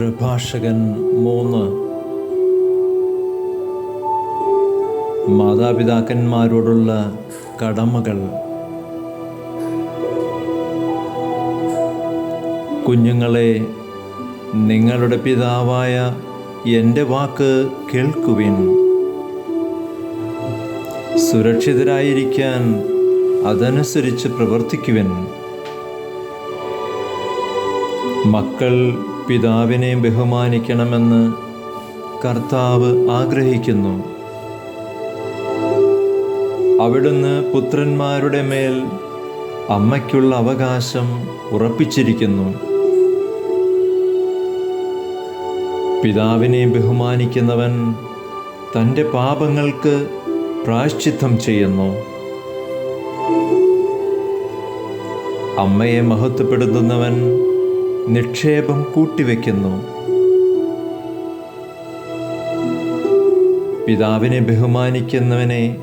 പ്രഭാഷകൻ മൂന്ന്. മാതാപിതാക്കന്മാരോടുള്ള കടമകൾ. കുഞ്ഞുങ്ങളെ നിങ്ങളുടെ പിതാവായ എന്റെ വാക്ക് കേൾക്കുവിൻ. സുരക്ഷിതരായിരിക്കാൻ അതനുസരിച്ച് പ്രവർത്തിക്കുവിൻ. മക്കൾ പിതാവിനെ ബഹുമാനിക്കണമെന്ന് കർത്താവ് ആഗ്രഹിക്കുന്നു. അവിടുന്ന് പുത്രന്മാരുടെ മേൽ അമ്മയ്ക്കുള്ള അവകാശം ഉറപ്പിച്ചിരിക്കുന്നു. പിതാവിനെ ബഹുമാനിക്കുന്നവൻ തന്റെ പാപങ്ങൾക്ക് പ്രായശ്ചിത്തം ചെയ്യുന്നു. അമ്മയെ മഹത്വപ്പെടുത്തുന്നവൻ നിക്ഷേപം കൂട്ടിവെക്കുന്നു. പിതാവിനെ ബഹുമാനിക്കുന്നവനെ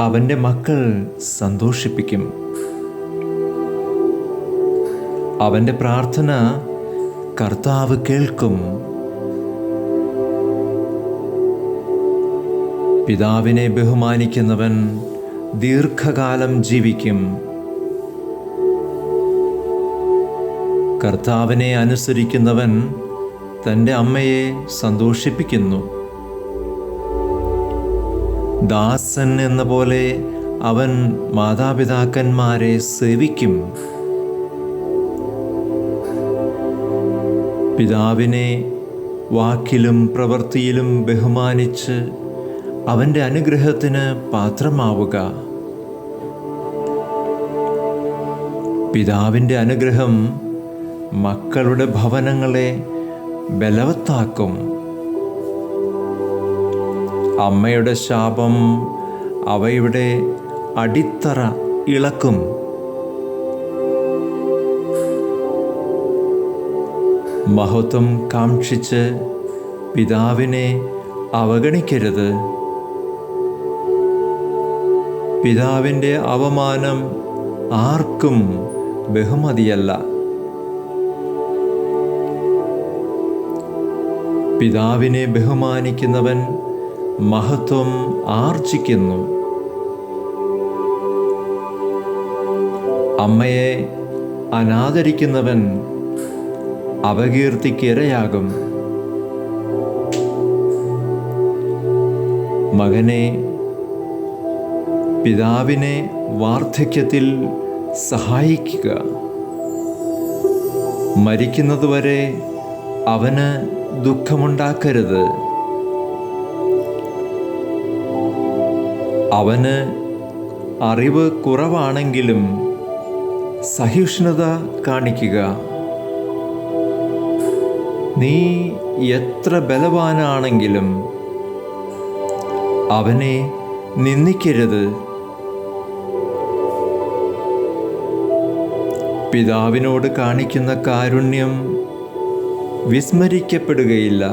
അവന്റെ മക്കൾ സന്തോഷിപ്പിക്കും. അവന്റെ പ്രാർത്ഥന കർത്താവ് കേൾക്കും. പിതാവിനെ ബഹുമാനിക്കുന്നവൻ ദീർഘകാലം ജീവിക്കും. കർത്താവിനെ അനുസരിക്കുന്നവൻ തന്റെ അമ്മയെ സന്തോഷിപ്പിക്കുന്നു. ദാസൻ എന്ന പോലെ അവൻ മാതാപിതാക്കന്മാരെ സേവിക്കും. പിതാവിനെ വാക്കിലും പ്രവൃത്തിയിലും ബഹുമാനിച്ച് അവന്റെ അനുഗ്രഹത്തിന് പാത്രമാവുക. പിതാവിന്റെ അനുഗ്രഹം മക്കളുടെ ഭവനങ്ങളെ ബലവത്താക്കും. അമ്മയുടെ ശാപം അവയുടെ അടിത്തറ ഇളക്കും. മഹത്വം കാക്ഷിച്ച് പിതാവിനെ അവഗണിക്കരുത്. പിതാവിന്റെ അവമാനം ആർക്കും ബഹുമതിയല്ല. പിതാവിനെ ബഹുമാനിക്കുന്നവൻ മഹത്വം ആർജിക്കുന്നു. അമ്മയെ അനാദരിക്കുന്നവൻ അപകീർത്തിക്ക് ഇരയാകും മകനെ പിതാവിനെ വാർദ്ധക്യത്തിൽ സഹായിക്കുക. മരിക്കുന്നതുവരെ അവന് ദുഃഖമുണ്ടാക്കരുത്. അവന് അറിവ് കുറവാണെങ്കിലും സഹിഷ്ണുത കാണിക്കുക. നീ എത്ര ബലവാനാണെങ്കിലും അവനെ നിന്ദിക്കരുത്. പിതാവിനോട് കാണിക്കുന്ന കാരുണ്യം വിസ്മരിക്കപ്പെടുകയില്ല.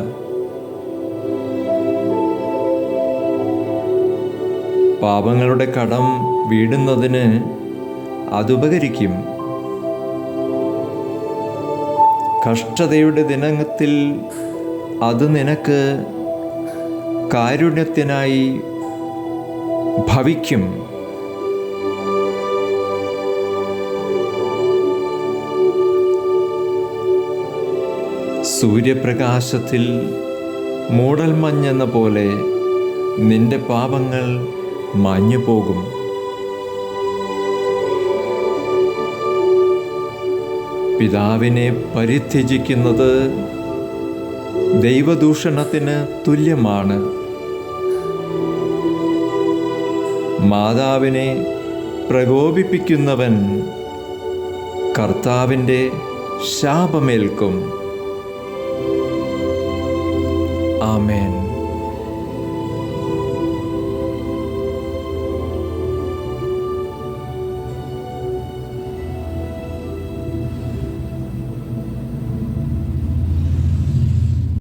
പാപങ്ങളുടെ കടം വീടുന്നതിന് അതുപകരിക്കും. കഷ്ടതയുടെ ദിനത്തിൽ അത് നിനക്ക് കാരുണ്യത്തിനായി ഭവിക്കും. സൂര്യപ്രകാശത്തിൽ മൂടൽമഞ്ഞെന്ന പോലെ നിന്റെ പാപങ്ങൾ മാഞ്ഞു പോകും പിതാവിനെ പരിത്യജിക്കുന്നത് ദൈവദൂഷണത്തിന് തുല്യമാണ്. മാതാവിനെ പ്രകോപിപ്പിക്കുന്നവൻ കർത്താവിന്റെ ശാപമേൽക്കും. ആമേൻ